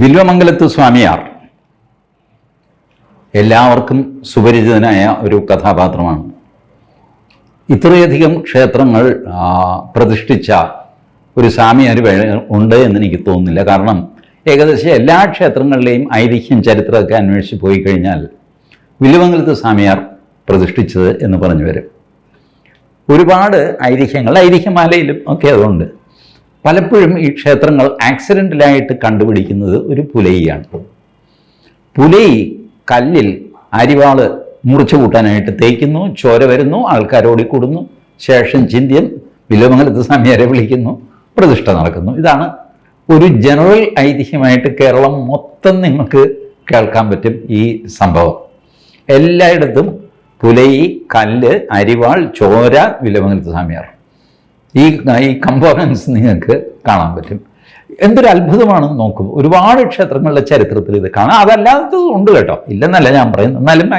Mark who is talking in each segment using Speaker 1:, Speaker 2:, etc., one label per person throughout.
Speaker 1: വില്വമംഗലത്ത് സ്വാമിയാർ എല്ലാവർക്കും സുപരിചിതനായ ഒരു കഥാപാത്രമാണ്. ഇത്രയധികം ക്ഷേത്രങ്ങൾ പ്രതിഷ്ഠിച്ച ഒരു സ്വാമിയാർ ഉണ്ട് എന്ന് എനിക്ക് തോന്നുന്നില്ല. കാരണം ഏകദേശം എല്ലാ ക്ഷേത്രങ്ങളിലെയും ഐതിഹ്യം ചരിത്രമൊക്കെ അന്വേഷിച്ച് പോയി കഴിഞ്ഞാൽ വില്ലുമംഗലത്ത് സ്വാമിയാർ പ്രതിഷ്ഠിച്ചത് എന്ന് പറഞ്ഞു വരും. ഒരുപാട് ഐതിഹ്യങ്ങൾ ഐതിഹ്യമാലയിലും ഒക്കെ അതുണ്ട്. പലപ്പോഴും ഈ ക്ഷേത്രങ്ങൾ ആക്സിഡന്റലായിട്ട് കണ്ടുപിടിക്കുന്നത് ഒരു പുലയിയാണ്. പുലയി കല്ലിൽ അരിവാൾ മുറിച്ചു കൂട്ടാനായിട്ട് തേക്കുന്നു ചോര വരുന്നു ആൾക്കാരോടി കൂടുന്നു ശേഷം ചിന്തിയൻ വില്ലുമംഗലത്ത് സ്വാമിയാരെ വിളിക്കുന്നു പ്രതിഷ്ഠ നടക്കുന്നു. ഇതാണ് ഒരു ജനറൽ ഐതിഹ്യമായിട്ട് കേരളം മൊത്തം നിങ്ങൾക്ക് കേൾക്കാൻ പറ്റും ഈ സംഭവം. എല്ലായിടത്തും പുലയി കല്ല് അരിവാൾ ചോര വില്ലുമംഗലത്ത് സ്വാമിയാർ. ഈ ഈ കമ്പോണൻസ് നിങ്ങൾക്ക് കാണാൻ പറ്റും. എന്തൊരു അത്ഭുതമാണെന്ന് നോക്കും. ഒരുപാട് ക്ഷേത്രങ്ങളുടെ ചരിത്രത്തിൽ ഇത് കാണാം. അതല്ലാത്തത് ഉണ്ട് കേട്ടോ. ഇല്ലെന്നല്ല ഞാൻ പറയുന്നത്. എന്നാലും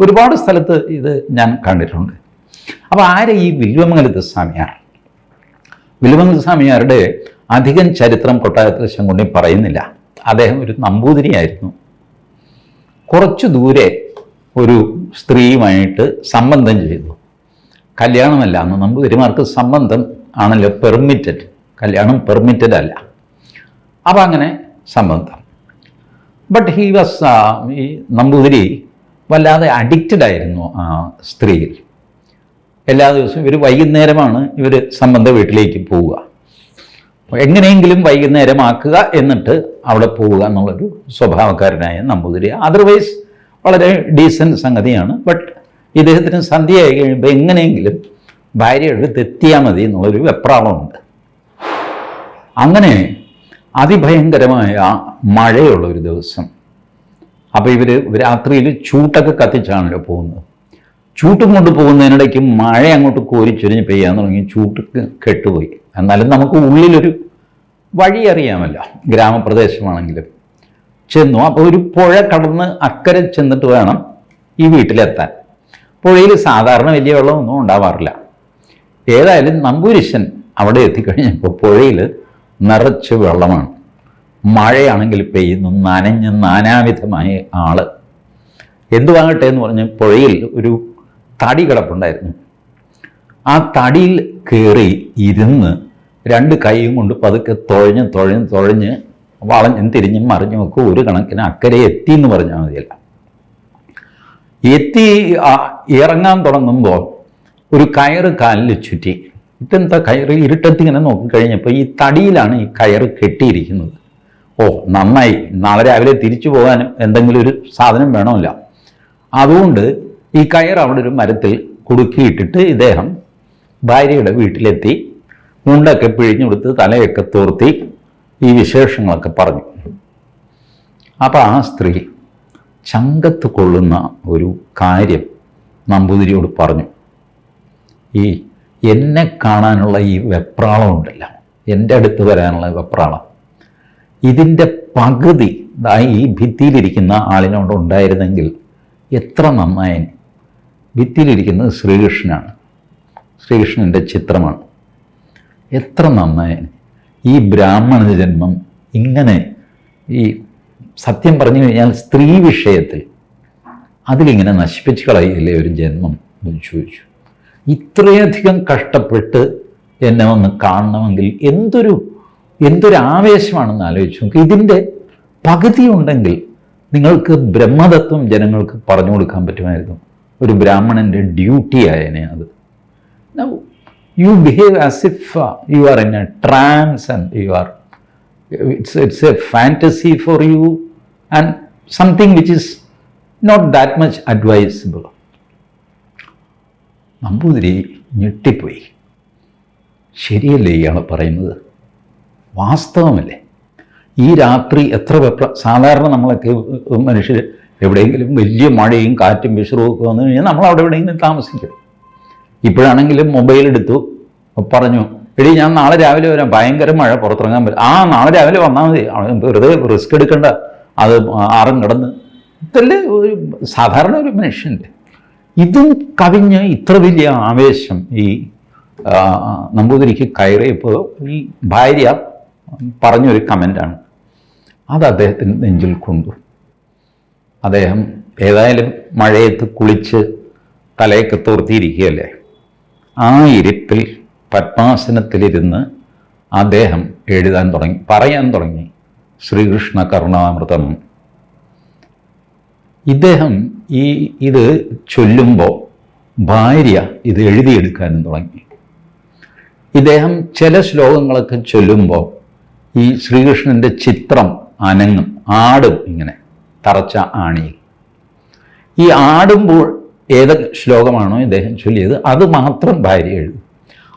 Speaker 1: ഒരുപാട് സ്ഥലത്ത് ഇത് ഞാൻ കണ്ടിട്ടുണ്ട്. അപ്പോൾ ആരെ ഈ വില്വമംഗലത്ത് സ്വാമിയാർ? വില്വമംഗലത്ത് സ്വാമിയാരുടെ അധികം ചരിത്രം കൊട്ടാരത്തിൽ ശങ്കുണ്ണി പറയുന്നില്ല. അദ്ദേഹം ഒരു നമ്പൂതിരിയായിരുന്നു. കുറച്ചു ദൂരെ ഒരു സ്ത്രീയുമായിട്ട് സംബന്ധം ചെയ്തു. കല്യാണമല്ല അന്ന് നമ്പൂതിരിമാർക്ക് സംബന്ധം ആണല്ലോ പെർമിറ്റഡ് കല്യാണം പെർമിറ്റഡ് അല്ല. അപ്പം അങ്ങനെ സംബന്ധം. ബട്ട് ഹി വാസ് ഈ നമ്പൂതിരി വല്ലാതെ അഡിക്റ്റഡ് ആയിരുന്നു ആ സ്ത്രീയിൽ. എല്ലാ ദിവസവും ഇവർ വൈകുന്നേരമാണ് ഇവർ സംബന്ധ വീട്ടിലേക്ക് പോവുക. എങ്ങനെയെങ്കിലും വൈകുന്നേരമാക്കുക എന്നിട്ട് അവിടെ പോവുക എന്നുള്ളൊരു സ്വഭാവക്കാരനായ നമ്പൂതിരി. അതർവൈസ് വളരെ ഡീസന്റ് സംഗതിയാണ്. ബട്ട് ഇദ്ദേഹത്തിന് സന്ധ്യയായി കഴിയുമ്പോൾ എങ്ങനെയെങ്കിലും ഭാര്യ തെത്തിയാൽ മതി എന്നുള്ളൊരു വെപ്രാളമുണ്ട്. അങ്ങനെ അതിഭയങ്കരമായ മഴയുള്ള ഒരു ദിവസം അപ്പോൾ ഇവർ രാത്രിയിൽ ചൂട്ടൊക്കെ കത്തിച്ചാണല്ലോ പോകുന്നത്. ചൂട്ടും കൊണ്ട് പോകുന്നതിനിടയ്ക്ക് മഴ അങ്ങോട്ട് കോരിച്ചൊരിഞ്ഞ് പെയ്യാൻ തുടങ്ങി ചൂട്ട് കെട്ടുപോയി. എന്നാലും നമുക്ക് ഉള്ളിലൊരു വഴി അറിയാമല്ലോ ഗ്രാമപ്രദേശമാണെങ്കിലും. ചെന്നു അപ്പോൾ ഒരു പുഴ കടന്ന് അക്കരെ ചെന്നിട്ട് വേണം ഈ വീട്ടിലെത്താൻ. പുഴയിൽ സാധാരണ വലിയ വെള്ളമൊന്നും ഉണ്ടാവാറില്ല. ഏതായാലും നമ്പൂരിശൻ അവിടെ എത്തിക്കഴിഞ്ഞപ്പോൾ പുഴയിൽ നിറച്ച് വെള്ളമാണ്. മഴയാണെങ്കിൽ പെയ്യുന്നു നനഞ്ഞ് നാനാവിധമായ ആൾ. എന്തുവാകട്ടെ എന്ന് പറഞ്ഞ് പുഴയിൽ ഒരു തടി കിടപ്പുണ്ടായിരുന്നു. ആ തടിയിൽ കയറി ഇരുന്ന് രണ്ട് കൈയും കൊണ്ട് പതുക്കെ തുഴഞ്ഞ് തുഴഞ്ഞ് തുഴഞ്ഞ് വളഞ്ഞും തിരിഞ്ഞും മറിഞ്ഞും ഒക്കെ ഒരു കണക്കിന് അക്കരെ എത്തി എന്ന് പറഞ്ഞാൽ മതിയല്ല. എത്തി ഇറങ്ങാൻ തുടങ്ങുമ്പോൾ ഒരു കയറ് കാലിൽ ചുറ്റി. ഇതെന്താ കയറ്? ഇരുട്ടത്തി ഇങ്ങനെ നോക്കിക്കഴിഞ്ഞപ്പോൾ ഈ തടിയിലാണ് ഈ കയറ് കെട്ടിയിരിക്കുന്നത്. ഓ നന്നായി. നാളെ രാവിലെ തിരിച്ചു പോകാനും എന്തെങ്കിലും ഒരു സാധനം വേണമല്ല. അതുകൊണ്ട് ഈ കയർ അവിടെ ഒരു മരത്തിൽ കുടുക്കിയിട്ടിട്ട് ഇദ്ദേഹം ഭാര്യയുടെ വീട്ടിലെത്തി മുണ്ടൊക്കെ പിഴിഞ്ഞെടുത്ത് തലയൊക്കെ തോർത്തി ഈ വിശേഷങ്ങളൊക്കെ പറഞ്ഞു. അപ്പോൾ ആ സ്ത്രീ ചങ്കത്ത് കൊള്ളുന്ന ഒരു കാര്യം നമ്പൂതിരിയോട് പറഞ്ഞു. ഈ എന്നെ കാണാനുള്ള ഈ വെപ്രാളം ഉണ്ടല്ല. എന്റെ അടുത്ത് വരാനുള്ള വെപ്രാളം. ഇതിന്റെ പകുതി ഈ ഭിത്തിയിലിരിക്കുന്ന ആളിനോട് ഉണ്ടായിരുന്നെങ്കിൽ എത്ര നന്നായി ഭിത്തിയിലിരിക്കുന്നത് ശ്രീകൃഷ്ണനാണ്. ശ്രീകൃഷ്ണന്റെ ചിത്രമാണ്. എത്ര നന്നായി ഈ ബ്രാഹ്മണ ജന്മം ഇങ്ങനെ ഈ സത്യം പറഞ്ഞു കഴിഞ്ഞാൽ സ്ത്രീ വിഷയത്തിൽ അതിലിങ്ങനെ നശിപ്പിച്ച് കളയില്ലേ ഒരു ജന്മം എന്ന് ചോദിച്ചു. ഇത്രയധികം കഷ്ടപ്പെട്ട് എന്നെ ഒന്ന് കാണണമെങ്കിൽ എന്തൊരു എന്തൊരു ആവേശമാണെന്ന് ആലോചിച്ചു നോക്കി. ഇതിന്റെ പകുതി ഉണ്ടെങ്കിൽ നിങ്ങൾക്ക് ബ്രഹ്മതത്വം ജനങ്ങൾക്ക് പറഞ്ഞു കൊടുക്കാൻ പറ്റുമായിരുന്നു. ഒരു ബ്രാഹ്മണന്റെ ഡ്യൂട്ടി ആയനെ അത്. You behave as if you are you trance and you are it's it's a fantasy for you and something which is not that much advisable. Namboothiri ഞെട്ടിപ്പോയി. ശരിയല്ലേ ഇയാൾ പറയുന്നത്? വാസ്തവമല്ലേ? ഈ രാത്രി എത്ര വെപ്ര സാധാരണ നമ്മളൊക്കെ മനുഷ്യർ എവിടെയെങ്കിലും വലിയ മഴയും കാറ്റും വിശ്രവും ഒക്കെ വന്നു കഴിഞ്ഞാൽ നമ്മൾ അവിടെ എവിടെയെങ്കിലും താമസിക്കും. ഇപ്പോഴാണെങ്കിലും മൊബൈൽ എടുത്തു പറഞ്ഞു എടി ഞാൻ നാളെ രാവിലെ വരാം. ഭയങ്കര മഴ പുറത്തിറങ്ങാൻ പറ്റും ആ നാളെ രാവിലെ വന്നാൽ മതി. വെറുതെ റിസ്ക് എടുക്കണ്ട. അത് ആറും കിടന്ന് ഇതല്ലേ ഒരു സാധാരണ ഒരു മനുഷ്യന്റെ. ഇതും കവിഞ്ഞ് ഇത്ര വലിയ ആവേശം ഈ നമ്പൂതിരിക്ക് കയറിയപ്പോൾ ഈ ഭാര്യ പറഞ്ഞൊരു കമന്റാണ്. അത് അദ്ദേഹത്തിന് നെഞ്ചിൽ കൊണ്ടു. അദ്ദേഹം ഏതായാലും മഴയത്ത് കുളിച്ച് തലയൊക്കെ തോർത്തിയിരിക്കുകയല്ലേ? ആ ഇരിപ്പിൽ പത്മാസനത്തിലിരുന്ന് അദ്ദേഹം എഴുതാൻ തുടങ്ങി പറയാൻ തുടങ്ങി. ശ്രീകൃഷ്ണ കരുണാമൃതം ഇദ്ദേഹം ഈ ഇത് ചൊല്ലുമ്പോൾ ഭാര്യ ഇത് എഴുതിയെടുക്കാനും തുടങ്ങി. ഇദ്ദേഹം ചില ശ്ലോകങ്ങളൊക്കെ ചൊല്ലുമ്പോൾ ഈ ശ്രീകൃഷ്ണന്റെ ചിത്രം അനങ്ങും ആടും ഇങ്ങനെ തറച്ച ആണിയിൽ. ഈ ആടുമ്പോൾ ഏത് ശ്ലോകമാണോ ഇദ്ദേഹം ചൊല്ലിയത് അത് മാത്രം ഭാര്യ എഴുതും.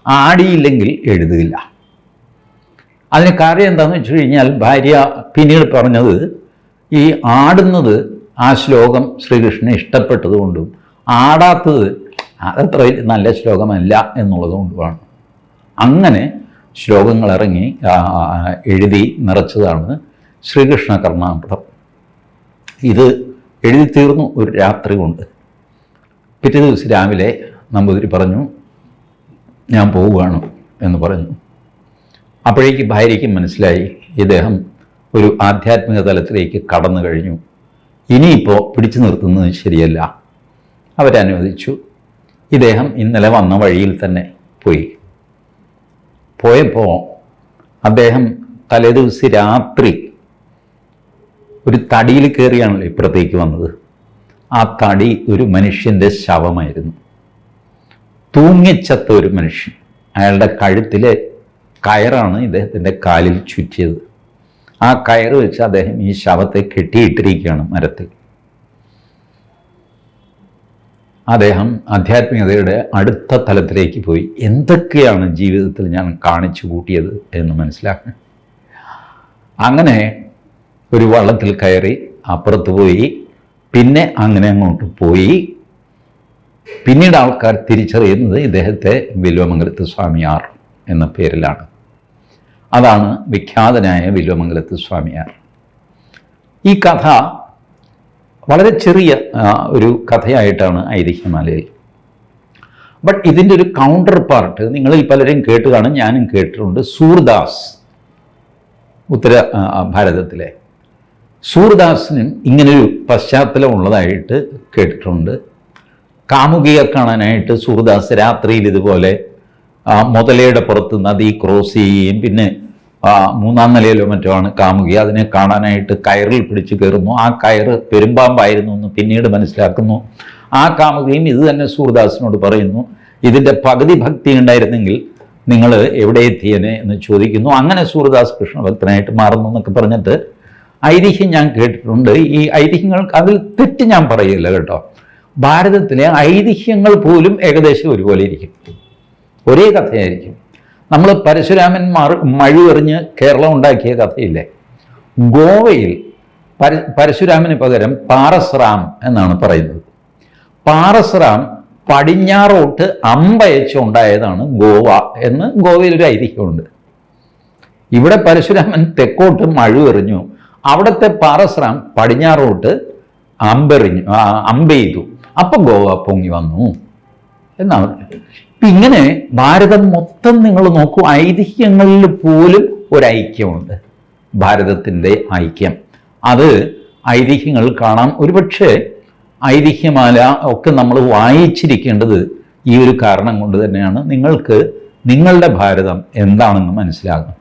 Speaker 1: ആടിയില്ലെങ്കിൽ എഴുതില്ല അതിന് കാര്യം എന്താണെന്ന് വെച്ച് കഴിഞ്ഞാൽ ഭാര്യ പിന്നീട് പറഞ്ഞത് ഈ ആടുന്നത് ആ ശ്ലോകം ശ്രീകൃഷ്ണൻ ഇഷ്ടപ്പെട്ടതുകൊണ്ടും ആടാത്തത് അതത്ര നല്ല ശ്ലോകമല്ല എന്നുള്ളതുകൊണ്ടുമാണ് അങ്ങനെ ശ്ലോകങ്ങൾ ഇറങ്ങി എഴുതി നിറച്ചതാണ് ശ്രീകൃഷ്ണ കർണാമൃതം ഇത് എഴുതി തീർന്നു ഒരു രാത്രി കൊണ്ട്. പിറ്റേ ദിവസം രാവിലെ നമ്പൂതിരി പറഞ്ഞു ഞാൻ പോവുകയാണ് എന്ന് പറഞ്ഞു. അപ്പോഴേക്ക് ഭാര്യയ്ക്ക് മനസ്സിലായി ഇദ്ദേഹം ഒരു ആധ്യാത്മിക തലത്തിലേക്ക് കടന്നു കഴിഞ്ഞു. ഇനിയിപ്പോൾ പിടിച്ചു നിർത്തുന്നത് ശരിയല്ല. അവരനുവദിച്ചു. ഇദ്ദേഹം ഇന്നലെ വന്ന വഴിയിൽ തന്നെ പോയി. പോയപ്പോൾ അദ്ദേഹം തലേദിവസം രാത്രി ഒരു തടിയിൽ കയറിയാണല്ലോ ഇപ്പുറത്തേക്ക് വന്നത്. ആ തടി ഒരു മനുഷ്യന്റെ ശവമായിരുന്നു. തൂങ്ങിച്ചത്ത ഒരു മനുഷ്യൻ. അയാളുടെ കഴുത്തിലെ കയറാണ് ഇദ്ദേഹത്തിന്റെ കാലിൽ ചുറ്റിയത്. ആ കയറ് വെച്ച് അദ്ദേഹം ഈ ശവത്തെ കെട്ടിയിട്ടിരിക്കുകയാണ് മരത്തിൽ. അദ്ദേഹം ആധ്യാത്മികതയുടെ അടുത്ത തലത്തിലേക്ക് പോയി. എന്തൊക്കെയാണ് ജീവിതത്തിൽ ഞാൻ കാണിച്ചു കൂട്ടിയത് എന്ന് മനസ്സിലാക്കാൻ. അങ്ങനെ ഒരു വള്ളത്തിൽ കയറി അപ്പുറത്ത് പോയി. പിന്നെ അങ്ങനെ അങ്ങോട്ട് പോയി. പിന്നീട് ആൾക്കാർ തിരിച്ചറിയുന്നത് ഇദ്ദേഹത്തെ വില്വമംഗലത്ത് സ്വാമിയാർ എന്ന പേരിലാണ്. അതാണ് വിഖ്യാതനായ വില്വമംഗലത്ത് സ്വാമിയാർ. ഈ കഥ വളരെ ചെറിയ ഒരു കഥയായിട്ടാണ് ഐതിഹ്യമാലയിൽ. ബട്ട് ഇതിന്റെ ഒരു കൗണ്ടർ പാർട്ട് നിങ്ങളിൽ പലരും കേട്ട് ഞാനും കേട്ടിട്ടുണ്ട് സൂർദാസ് ഉത്തര ഭാരതത്തിലെ. സൂർദാസിനും ഇങ്ങനൊരു പശ്ചാത്തലം ഉള്ളതായിട്ട് കേട്ടിട്ടുണ്ട്. കാമുകിയെ കാണാനായിട്ട് സൂർദാസ് രാത്രിയിൽ ഇതുപോലെ മുതലയുടെ പുറത്ത് നദി ക്രോസ് ചെയ്യുകയും പിന്നെ മൂന്നാം നിലയിലോ മറ്റോ ആണ് കാമുകി. അതിനെ കാണാനായിട്ട് കയറിൽ പിടിച്ചു കയറുന്നു. ആ കയറ് പെരുമ്പാമ്പായിരുന്നു എന്ന് പിന്നീട് മനസ്സിലാക്കുന്നു. ആ കാമുകയും ഇത് തന്നെ സൂർദാസിനോട് പറയുന്നു ഇതിന്റെ പകുതി ഭക്തി ഉണ്ടായിരുന്നെങ്കിൽ നിങ്ങൾ എവിടെ എത്തിയനെ? എന്ന് ചോദിക്കുന്നു. അങ്ങനെ സൂർദാസ് കൃഷ്ണഭക്തനായിട്ട് മാറുന്നു എന്നൊക്കെ പറഞ്ഞിട്ട് ഐതിഹ്യം ഞാൻ കേട്ടിട്ടുണ്ട്. ഈ ഐതിഹ്യങ്ങൾ അതിൽ തെറ്റ് ഞാൻ പറയില്ല കേട്ടോ. ഭാരതത്തിലെ ഐതിഹ്യങ്ങൾ പോലും ഏകദേശം ഒരുപോലെ ഇരിക്കും. ഒരേ കഥയായിരിക്കും. നമ്മൾ പരശുരാമൻ മാർ മഴുവെറിഞ്ഞ് കേരളം ഉണ്ടാക്കിയ കഥയില്ലേ? ഗോവയിൽ പര പരശുരാമന് പകരം പാറസ്റാം എന്നാണ് പറയുന്നത്. പാറസ്റാം പടിഞ്ഞാറോട്ട് അമ്പയച്ചുണ്ടായതാണ് ഗോവ എന്ന് ഗോവയിൽ ഒരു ഐതിഹ്യമുണ്ട്. ഇവിടെ പരശുരാമൻ തെക്കോട്ട് മഴുവെറിഞ്ഞു. അവിടുത്തെ പാറസ്രാം പടിഞ്ഞാറോട്ട് അമ്പെറിഞ്ഞു അമ്പെയ്തു. അപ്പം ഗോവ പൊങ്ങി വന്നു എന്നാണ്. ഇങ്ങനെ ഭാരതം മൊത്തം നിങ്ങൾ നോക്കൂ ഐതിഹ്യങ്ങളിൽ പോലും ഒരു ഐക്യമുണ്ട്. ഭാരതത്തിന്റെ ഐക്യം. അത് ഐതിഹ്യങ്ങൾ കാണാം. ഒരുപക്ഷെ ഐതിഹ്യമാല ഒക്കെ നമ്മൾ വായിച്ചിരിക്കേണ്ടത് ഈ ഒരു കാരണം കൊണ്ട് തന്നെയാണ്. നിങ്ങൾക്ക് നിങ്ങളുടെ ഭാരതം എന്താണെന്ന് മനസ്സിലാകും.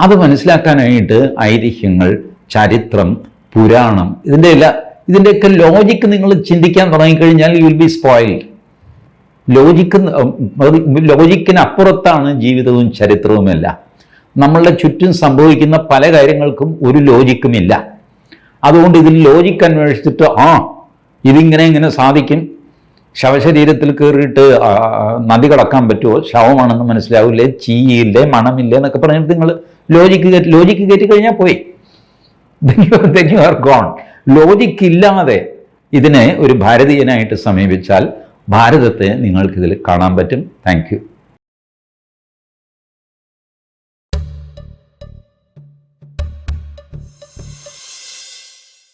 Speaker 1: അത് മനസ്സിലാക്കാനായിട്ട് ഐതിഹ്യങ്ങൾ ചരിത്രം പുരാണം ഇതിന്റെ എല്ലാ ഇതിന്റെയൊക്കെ ലോജിക്ക് നിങ്ങൾ ചിന്തിക്കാൻ തുടങ്ങിക്കഴിഞ്ഞാൽ you will be spoil logic അപ്പുറത്താണ് ജീവിതവും ചരിത്രവുമെല്ലാം. നമ്മളുടെ ചുറ്റും സംഭവിക്കുന്ന പല കാര്യങ്ങൾക്കും ഒരു ലോജിക്കുമില്ല. അതുകൊണ്ട് ഇതിൽ ലോജിക്ക് അന്വേഷിച്ചിട്ട് ആ ഇതിങ്ങനെ ഇങ്ങനെ സാധിക്കും. ശവശരീരത്തിൽ കയറിയിട്ട് നദി കടക്കാൻ പറ്റുമോ? ശവമാണെന്ന് മനസ്സിലാവില്ലേ? ചീയില്ലേ? മണമില്ലേ? എന്നൊക്കെ പറഞ്ഞിട്ട് നിങ്ങൾ ലോജിക്ക് കയറ്റി ലോജിക്ക് കയറ്റി കഴിഞ്ഞാൽ പോയി. Then you are gone. Logic ഇല്ലാതെ ഇതിനെ ഒരു ഭാരതീയനായിട്ട് സമീപിച്ചാൽ ഭാരതത്തെ നിങ്ങൾക്കിതിൽ കാണാൻ പറ്റും. താങ്ക്